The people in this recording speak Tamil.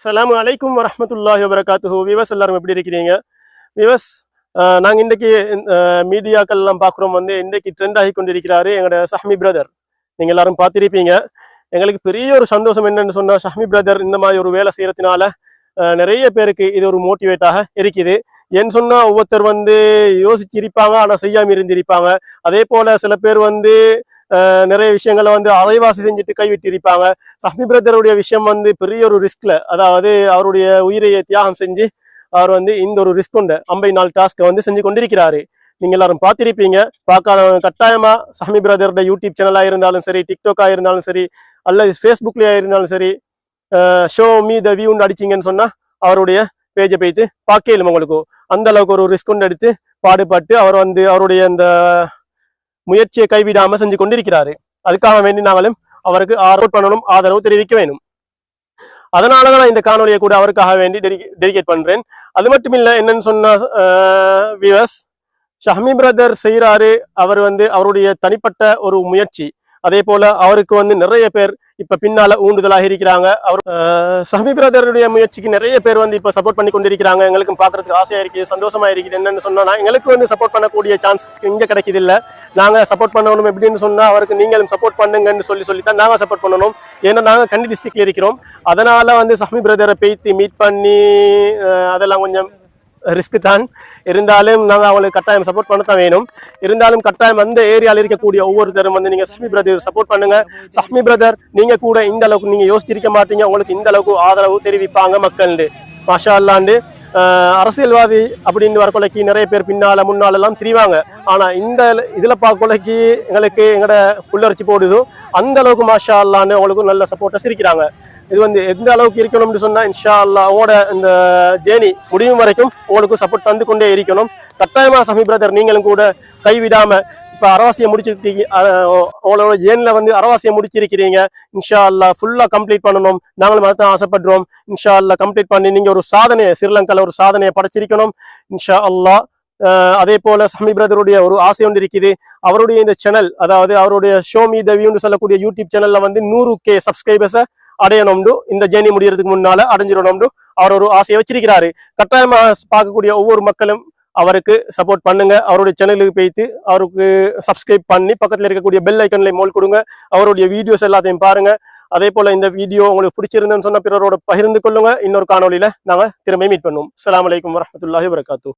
சலாம் அலைக்கும் வரமத்துல்லாஹி வபரகாத்துஹு விவஸ் எல்லாரும் எப்படி இருக்கிறீங்க? விவஸ் நாங்கள் இன்றைக்கு மீடியாக்கள் எல்லாம் பார்க்குறோம் வந்து இன்றைக்கு ட்ரெண்ட் ஆகி கொண்டிருக்கிறாரு எங்களோட சஹ்மி பிரதர் நீங்கள் எல்லாரும் பார்த்துருப்பீங்க. எங்களுக்கு பெரிய ஒரு சந்தோஷம் என்னன்னு சொன்னால் ஷஹ்மி பிரதர் இந்த மாதிரி ஒரு வேலை செய்கிறதுனால நிறைய பேருக்கு இது ஒரு மோட்டிவேட்டாக இருக்குது. ஏன்னு சொன்னால் ஒவ்வொருத்தர் வந்து யோசிச்சு இருப்பாங்க ஆனா செய்யாம இருந்திருப்பாங்க. அதே போல் சில பேர் வந்து நிறைய விஷயங்களை வந்து அலைவாசி செஞ்சுட்டு கைவிட்டிருப்பாங்க. சஹ்மி பிரதருடைய விஷயம் வந்து பெரிய ஒரு ரிஸ்க்ல அதாவது அவருடைய உயிரையை தியாகம் செஞ்சு அவர் வந்து இந்த ஒரு ரிஸ்க் கொண்ட ஐம்பை நாள் டாஸ்க்கை வந்து செஞ்சு கொண்டிருக்கிறாரு. நீங்க எல்லாரும் பார்த்திருப்பீங்க. பார்க்காதவங்க கட்டாயமா சஹ்மி பிரதரோட யூடியூப் சேனலாக இருந்தாலும் சரி டிக்டாக்கா இருந்தாலும் சரி அல்லது ஃபேஸ்புக்லேயே இருந்தாலும் சரி ஷோ மீ த வியூன்னு அடிச்சிங்கன்னு சொன்னால் அவருடைய பேஜை போய்த்து பார்க்கலும் உங்களுக்கு. அந்த அளவுக்கு ஒரு ரிஸ்க் கொண்டு எடுத்து பாடுபட்டு அவர் வந்து அவருடைய அந்த முயற்சியை கைவிடாமல் செஞ்சு கொண்டிருக்கிறாரு. அதுக்காக வேண்டி நாங்களும் அவருக்கு ஆர்வம் பண்ணணும் ஆதரவு தெரிவிக்க வேணும். அதனாலதான் நான் இந்த காணொலியை கூட அவருக்காக வேண்டி டெடிகேட் பண்றேன். அது மட்டும் இல்லை என்னன்னு சொன்னா விவஸ் ஷஹமி பிரதர் செய்யறாரு அவர் வந்து அவருடைய தனிப்பட்ட ஒரு முயற்சி. அதே போல அவருக்கு வந்து நிறைய பேர் இப்ப பின்னால ஊண்டுதலாக இருக்கிறாங்க. அவர் சமி பிரதருடைய முயற்சிக்கு நிறைய பேர் வந்து இப்ப சப்போர்ட் பண்ணி கொண்டிருக்கிறாங்க. எங்களுக்கும் பாக்குறதுக்கு ஆசையா இருக்குது சந்தோஷமா இருக்குது. என்னன்னு சொன்னா எங்களுக்கு வந்து சப்போர்ட் பண்ணக்கூடிய சான்ஸ் இங்க கிடைக்குது இல்ல நாங்க சப்போர்ட் பண்ணணும் எப்படின்னு சொன்னா அவருக்கு நீங்களும் சப்போர்ட் பண்ணுங்கன்னு சொல்லி சொல்லி தான் நாங்க சப்போர்ட் பண்ணணும். ஏன்னா நாங்க கண்டி டிஸ்ட்ரிக்ட்ல இருக்கிறோம். அதனால வந்து சமி பிரதரை பேத்தி மீட் பண்ணி அதெல்லாம் கொஞ்சம் ரிஸ்க் தான். இருந்தாலும் நாங்கள் அவங்களுக்கு கட்டாயம் சப்போர்ட் பண்ண தான் வேணும். இருந்தாலும் கட்டாயம் அந்த ஏரியாவில் இருக்கக்கூடிய ஒவ்வொருத்தரும் வந்து நீங்கள் சஹ்மி பிரதர் சப்போர்ட் பண்ணுங்க. சஹ்மி பிரதர் நீங்கள் கூட இந்த அளவுக்கு நீங்கள் யோசிச்சிருக்க மாட்டீங்க. உங்களுக்கு இந்த அளவுக்கு ஆதரவு தெரிவிப்பாங்க மக்கள் மாஷா அல்லாண்டு அரசியல்வாதி அப்படின்னு வர கொலைக்கு நிறைய பேர் பின்னால முன்னால் எல்லாம் திரிவாங்க. ஆனால் இந்த பார்க்க குழைக்கி எங்களுக்கு எங்களோட புல்லரிச்சு போடுதோ அந்த அளவுக்கு மாஷா அல்லான்னு உங்களுக்கு நல்ல சப்போர்ட்டை சிரிக்கிறாங்க. இது வந்து எந்த அளவுக்கு இருக்கணும்னு சொன்னால் இன்ஷா அல்லா அவங்களோட இந்த ஜேர்னி முடியும் வரைக்கும் உங்களுக்கு சப்போர்ட் தந்து கொண்டே இருக்கணும். கட்டாயமாக சமீபத்தர் நீங்களும் கூட கைவிடாமல் இப்ப அரவாசியை முடிச்சிருக்கீங்க. உங்களோட ஜேர்னில வந்து அரவாசியை முடிச்சிருக்கிறீங்க? இன்ஷா அல்லா ஃபுல்லா கம்ப்ளீட் பண்ணணும். நாங்களும் அதான் ஆசைப்படுறோம். இன்ஷா அல்லா கம்ப்ளீட் பண்ணி நீங்க ஒரு சாதனையை ஸ்ரீலங்கால ஒரு சாதனையை படைச்சிருக்கணும். இன்ஷா அல்லா அதே போல சமி பிரதருடைய ஒரு ஆசை ஒன்று இருக்குது. அவருடைய இந்த சேனல் அதாவது அவருடைய ஷோமி மீ தவின்னு சொல்லக்கூடிய யூடியூப் சேனல்ல வந்து நூறு கே சப்ஸ்கிரைபர்ஸை அடையணும்னு இந்த ஜேர்னி முடியறதுக்கு முன்னால அடைஞ்சிடணும்னு அவர் ஒரு ஆசையை வச்சிருக்கிறாரு. கட்டாயமாக பார்க்கக்கூடிய ஒவ்வொரு மக்களும் அவருக்கு சப்போர்ட் பண்ணுங்க. அவருடைய சேனலுக்கு போய்த்து அவருக்கு சப்ஸ்கிரைப் பண்ணி பக்கத்துல இருக்கக்கூடிய பெல் ஐக்கன்ல மோல் கொடுங்க. அவருடைய வீடியோஸ் எல்லாத்தையும் பாருங்க. அதே போல இந்த வீடியோ உங்களுக்கு பிடிச்சிருந்தேன்னு சொன்னா பிறரோட பகிர்ந்து கொள்ளுங்க. இன்னொரு காணொலியில நாங்கள் திரும்ப மீட் பண்ணுவோம். அலாம் வலைக்கம் வரமத்துல்லாஹி வரகாத்தூ